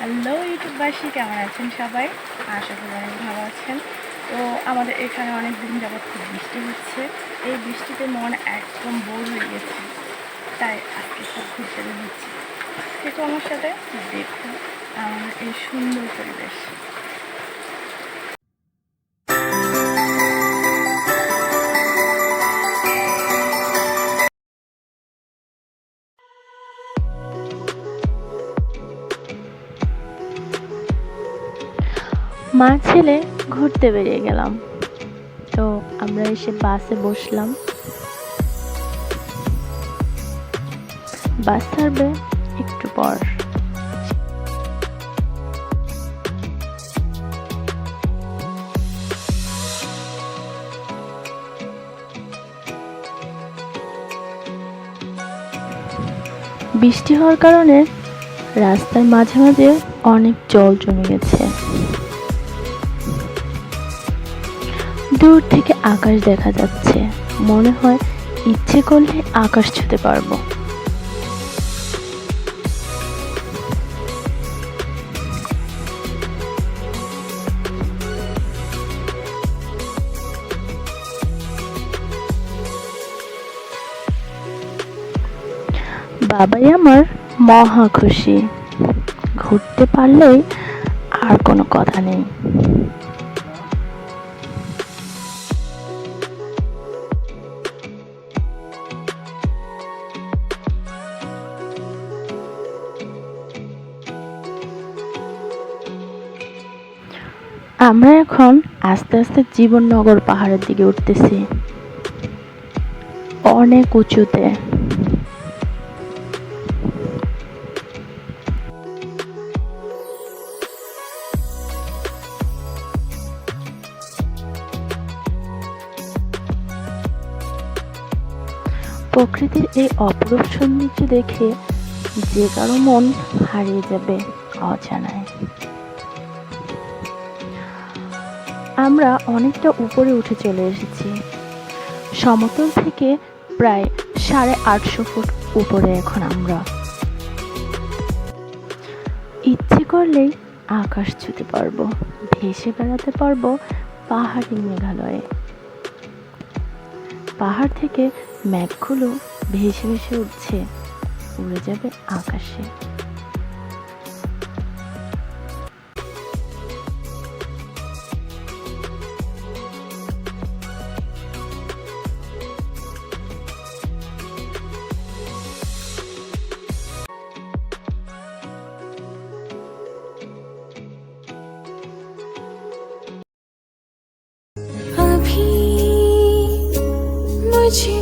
Hello ইউটিউববাসী, কেমন আছেন সবাই? আশা করি অনেক ভালো আছেন। তো আমাদের এখানে অনেক দিন যাবৎ খুব বৃষ্টি হচ্ছে। এই বৃষ্টিতে মন একদম বোর হয়ে গেছে। তাই আজকে সব ঘুরতে বেরোচ্ছি কিন্তু আমার সাথে দেখুন, আমার এই সুন্দর পরিবেশ। মা ছেলে ঘুরতে বেরিয়ে গেলাম। তো আমরা এসে বাসে বসলাম। বাস ছাড়বে একটু পর। বৃষ্টি হওয়ার কারণে রাস্তার মাঝে মাঝে অনেক জল জমে গেছে। দূর থেকে আকাশ দেখা যাচ্ছে। মনে হয় ইচ্ছে করলে আকাশ ছুতে পারব। বাবাই আমার মহা খুশি। ঘুরতে পারলেই আর কোনো কথা নেই। আমরা এখন আস্তে আস্তে জীবননগর পাহাড়ের দিকে উঠতেছি। অনেক উঁচুতে। প্রকৃতির এই অপরূপ সৌন্দর্য দেখে যে কারও মন হারিয়ে যাবে অজানায়। আমরা অনেকটা উপরে উঠে চলে এসেছি। সমতল থেকে প্রায় সাড়ে আটশো ফুট উপরে এখন আমরা। ইচ্ছে করলেই আকাশ ছুতে পারব, ভেসে বেড়াতে পারব পাহাড়ি মেঘালয়ে। পাহাড় থেকে মেঘগুলো ভেসে ভেসে উঠছে, উড়ে যাবে আকাশে। 情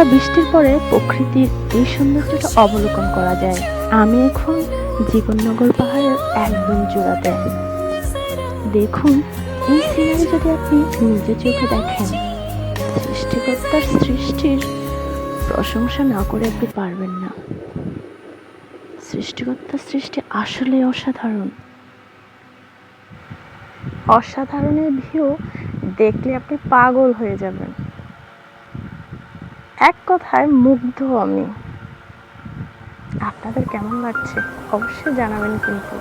এক বৃষ্টির পরে প্রকৃতির এই সৌন্দর্যটা অবলোকন করা যায়। আমি এখন জীবননগর পাহাড়ের একদম চূড়াতে। দেখুন, এই সিনারি যদি আপনি নিজের চোখে দেখেন, সৃষ্টিকর্তার সৃষ্টির প্রশংসা না করে আপনি পারবেন না। সৃষ্টিকর্তার সৃষ্টি আসলে অসাধারণ। অসাধারণের ভিউ দেখলে আপনি পাগল হয়ে যাবেন। এক কথায় মুগ্ধ আমি। আপনাদের কেমন লাগছে অবশ্যই জানাবেন কিন্তু।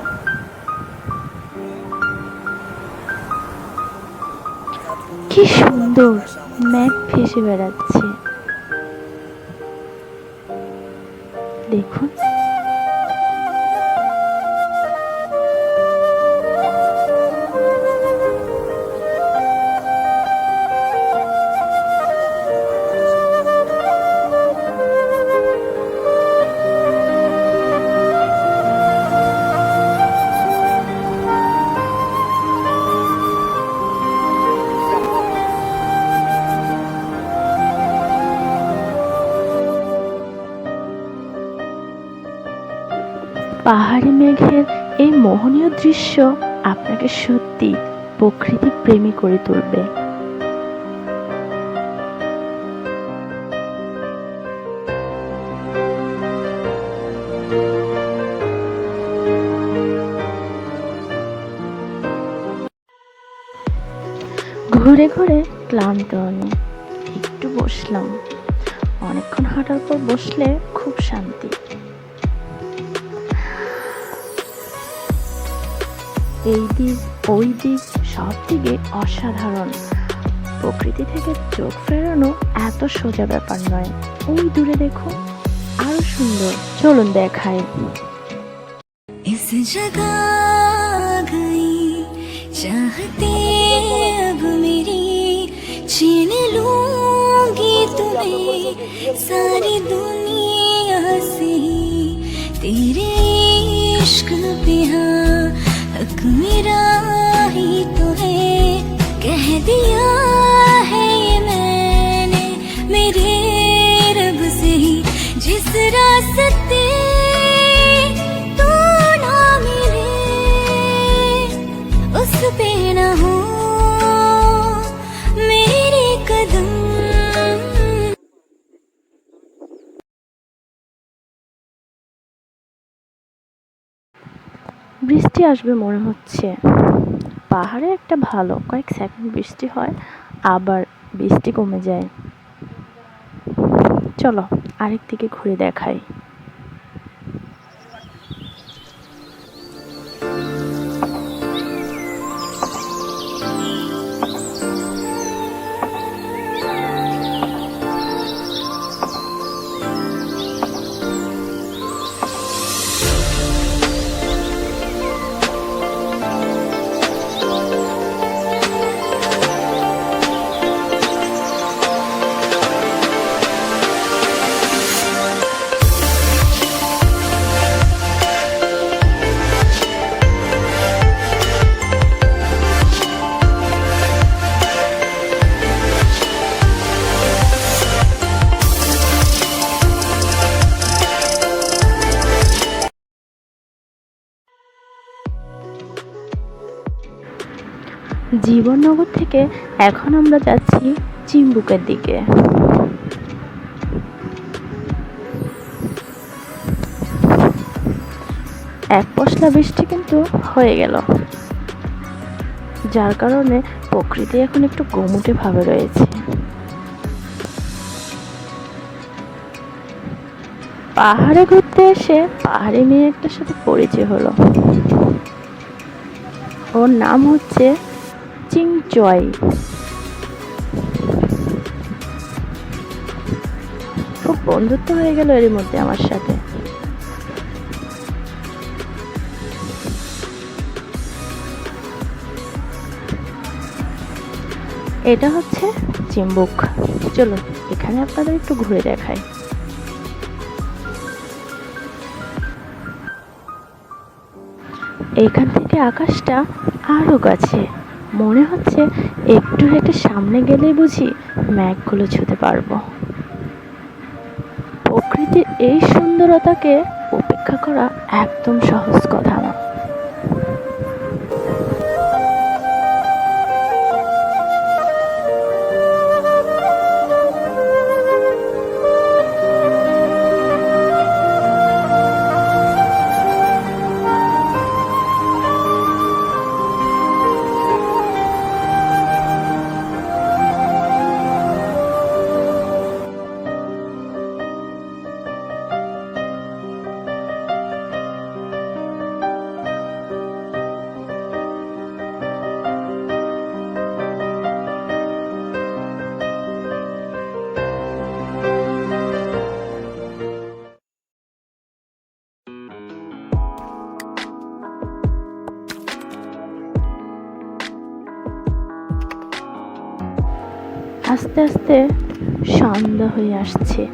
কি সুন্দর ম্যাপ ভেসে বেড়াচ্ছে। দেখুন। পাহাড়ি মেঘের এই মোহনীয় দৃশ্য আপনাকে সত্যি প্রকৃতি প্রেমী করে তুলবে। ঘুরে ঘুরে ক্লান্ত আমি একটু বসলাম। অনেকক্ষণ হাঁটার পর বসলে খুব শান্তি। এই দিক ওই দিক সব দিকে অসাধারণ প্রকৃতি থেকে চোখ ফেরানো এত সোজা ব্যাপার নয় ওই দূরে দেখো আরো সুন্দর চলুন দেখাই इस जगह गई चाहते अब मेरी छीन लूंगी तुम्हें सारी दुनिया से तेरे इश्क पे हाँ हक मेरा ही तो है कह दिया है ये मैंने मेरे रब से ही। जिस रास्ते বৃষ্টি আসবে মনে হচ্ছে। পাহাড়ে একটা ভালো, কয়েক সেকেন্ড বৃষ্টি হয়, আবার বৃষ্টি কমে যায়। চলো, আরেক দিকে ঘুরে দেখাই। জীবননগর থেকে এখন আমরা যাচ্ছি চিম্বুকের দিকে। এক পশলা বৃষ্টি কিন্তু হয়ে গেল। যার কারণে প্রকৃতি এখন একটু গমুটে ভাবে রয়েছে। পাহাড়ে ঘুরতে এসে পাহাড়ি মেয়ে একটার সাথে পরিচয় হলো। ওর নাম হচ্ছে চিংচয় খুব বন্ধুত্ব হয়ে গেল এর মধ্যে আমার সাথে। এটা হচ্ছে চিম্বুক। চলুন, এখানে আপনাদের একটু ঘুরে দেখাই। এইখান থেকে আকাশটা আরও কাছে। মনে হচ্ছে একটু হেঁটে সামনে গেলেই বুঝি ম্যাঘগুলো ছুঁতে পারব। প্রকৃতির এই সুন্দরতাকে উপেক্ষা করা একদম সহজ কথা না। আস্তে আস্তে সন্ধ্যা হয়ে আসছে।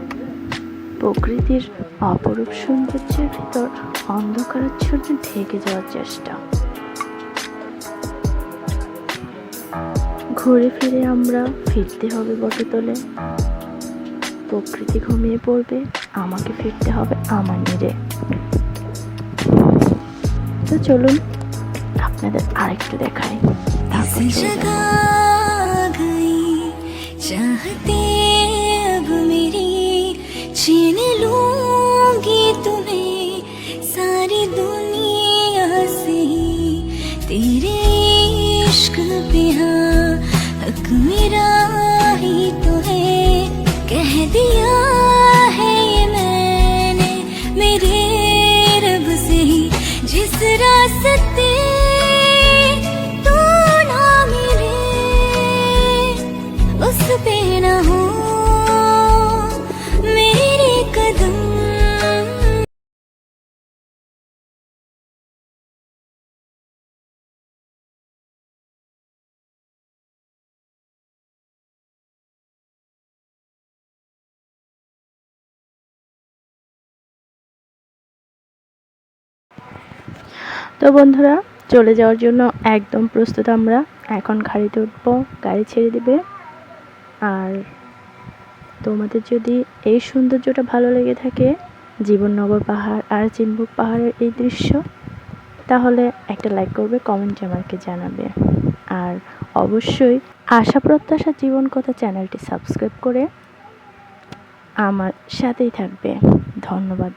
প্রকৃতির অপরূপ সৌন্দর্যের ভিতর অন্ধকারের অন্ধকারাচ্ছন্ন ঢেকে যাওয়ার চেষ্টা। ঘুরে ফিরে আমরা ফিরতে হবে বটে তোলে। প্রকৃতি ঘুমিয়ে পড়বে আমাকে ফিরতে হবে আমার নিরে। তো চলুন আপনাদের আরেকটু দেখাই। चाहते তো বন্ধুরা, চলে যাওয়ার জন্য একদম প্রস্তুত আমরা। এখন গাড়িতে উঠবো, গাড়ি ছেড়ে দিবে। আর তোমাদের যদি এই সৌন্দর্যটা ভালো লেগে থাকে, জীবননগর পাহাড় আর চিম্বুক পাহাড়ের এই দৃশ্য, তাহলে একটা লাইক করবে কমেন্টে আমাকে জানাবে। আর অবশ্যই আশা, প্রত্যাশা, জীবন কথা চ্যানেলটি সাবস্ক্রাইব করে আমার সাথেই থাকবে। ধন্যবাদ।